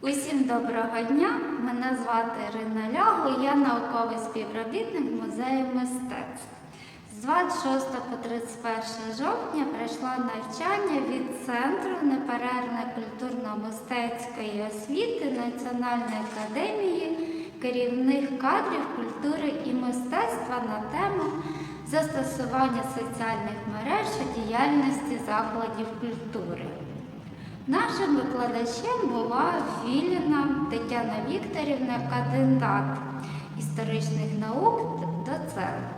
Усім доброго дня! Мене звати Ірина Лягло, я науковий співробітник музею мистецтв. З 26 по 31 жовтня пройшло навчання від Центру неперервної культурно-мистецької освіти Національної академії керівних кадрів культури і мистецтва на тему застосування соціальних мереж у діяльності закладів культури. Нашим викладачем була Філіна Тетяна Вікторівна, кандидат історичних наук, доцент.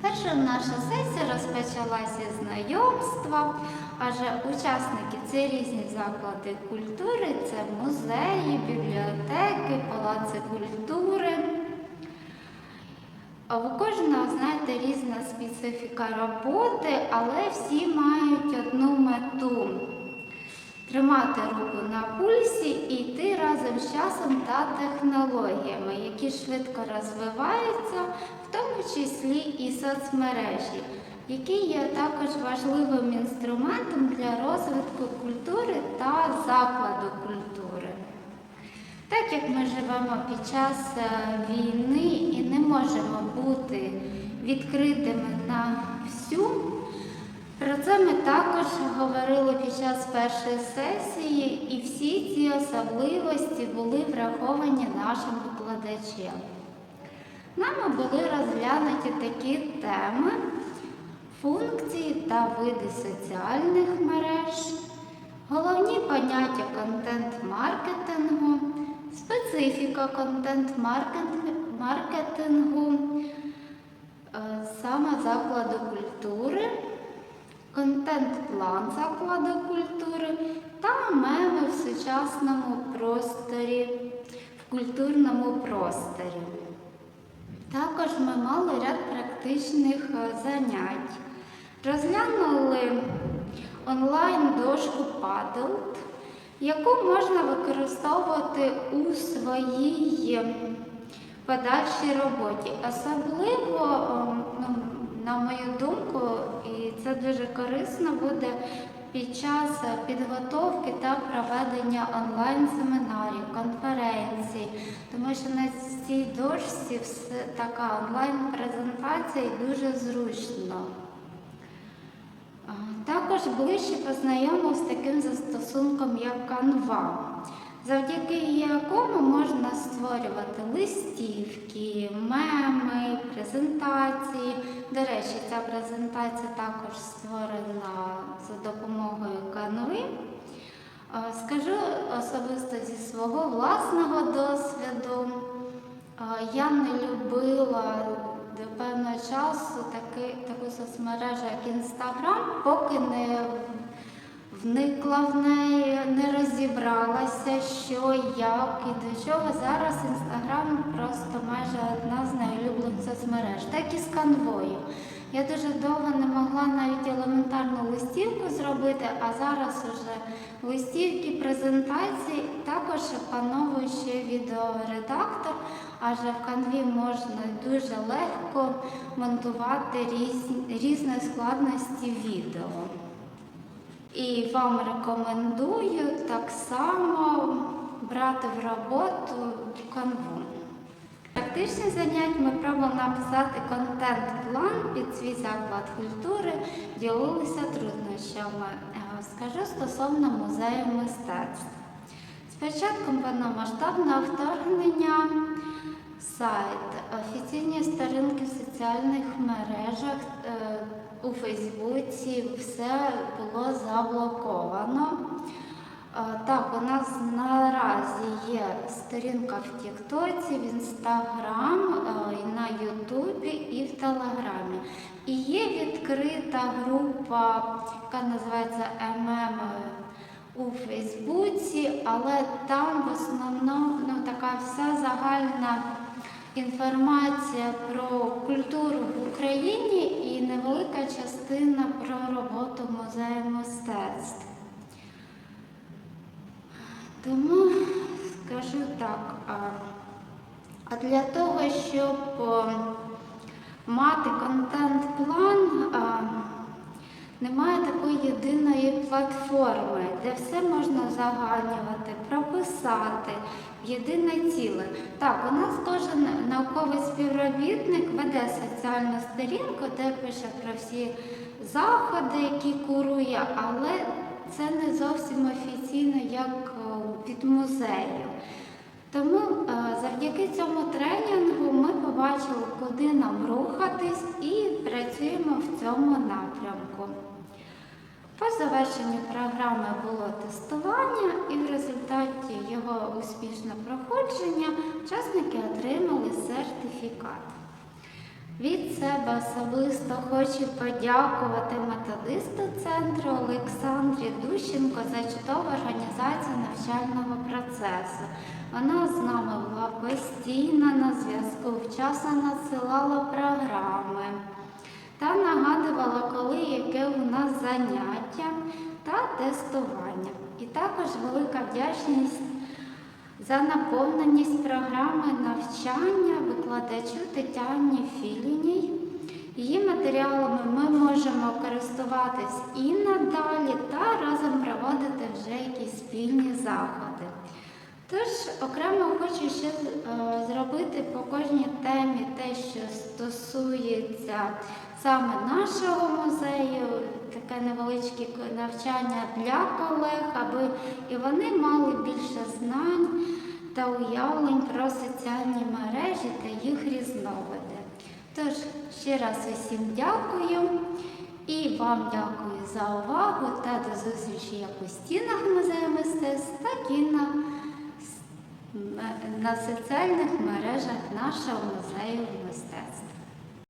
Перша наша сесія розпочалася зі знайомства, адже учасники це різні заклади культури, це музеї, бібліотеки, палаци культури. У кожного, знаєте, різна специфіка роботи, але всі мають одну мету тримати руку на пульсі і йти разом з часом та технологіями, які швидко розвиваються, в тому числі і соцмережі, які є також важливим інструментом для розвитку культури та закладу культури. Так як ми живемо під час е, війни і не можемо бути відкритими на всю, про це ми також говорили під час першої сесії, і всі ці особливості були враховані нашим викладачем. Нами були розглянуті такі теми: функції та види соціальних мереж, головні поняття контент-маркетингу, специфіка контент-маркетингу, е, саме закладу культури контент-план закладу культури та меми в сучасному просторі, в культурному просторі. Також ми мали ряд практичних е, занять. Розглянули онлайн-дошку Padlet, яку можна використовувати у своїй подальшій роботі. Особливо, ем, ну, на мою думку, і це дуже корисно буде під час підготовки та проведення онлайн-семінарів, конференцій, тому що на цій дошці така онлайн-презентація дуже зручно. Також ближче познайомив з таким застосунком, як Canva, завдяки якому можна створювати листівки, меми, презентації. До речі, ця презентація також створена за допомогою Canva. А, Скажу особисто зі свого власного досвіду. Я не любила до певного часу таки, таку соцмережу, як Інстаграм, поки не вникла в неї, не розібралася, що, як і до чого. Зараз Інстаграм просто майже одна з найулюблених соцмереж, так і з канвою. Я дуже довго не могла навіть елементарну листівку зробити, а зараз уже листівки, презентації також опановує ще відеоредактор, адже в канві можна дуже легко монтувати різні, різні складності відео. І вам рекомендую так само брати в роботу канву. Практичні занять ми пробували написати контент-план під свій заклад культури, ділилися труднощами. Е, Скажу стосовно музею мистецтв. З початком повномасштабного вторгнення сайт, офіційні сторінки в соціальних мережах е, у Фейсбуці все було заблоковано. Е, Так, у нас наразі є сторінка в Тіктоці, в Інстаграм, е, на Ютубі і в Телеграмі. І є відкрита група, яка називається ММ у Фейсбуці, але там в основному ну, така вся загальна інформація про культуру в Україні і невелика частина про роботу музею мистецтв. Тому скажу так, а, для того, щоб мати контент-план, немає такої єдиної платформи, де все можна загальнювати, прописати в єдине ціле. Так, у нас кожен науковий співробітник веде соціальну сторінку, де пише про всі заходи, які курує, але це не зовсім офіційно, як е, від музею. Тому е, завдяки цьому тренінгу ми побачили, куди нам в цьому напрямку. По завершенню програми було тестування, і в результаті його успішного проходження учасники отримали сертифікат. Від себе особисто хочу подякувати методисту центру Олександрі Дущенко за чудову організацію навчального процесу. Вона з нами була постійно на зв'язку, вчасно надсилала програми та нагадувала, коли яке у нас заняття та тестування. І також велика вдячність за наповненість програми навчання викладачу Тетяні Філіній. Її матеріалами ми можемо користуватись і надалі та разом проводити вже якісь спільні заходи. Тож окремо хочу ще е, зробити по кожній темі те, що стосується саме нашого музею, таке невеличке навчання для колег, аби і вони мали більше знань та уявлень про соціальні мережі та їх різновиди. Тож ще раз усім дякую і вам дякую за увагу та до зустрічі як у стінах музею мистецтв, так і на на соціальних мережах нашого музею мистецтв.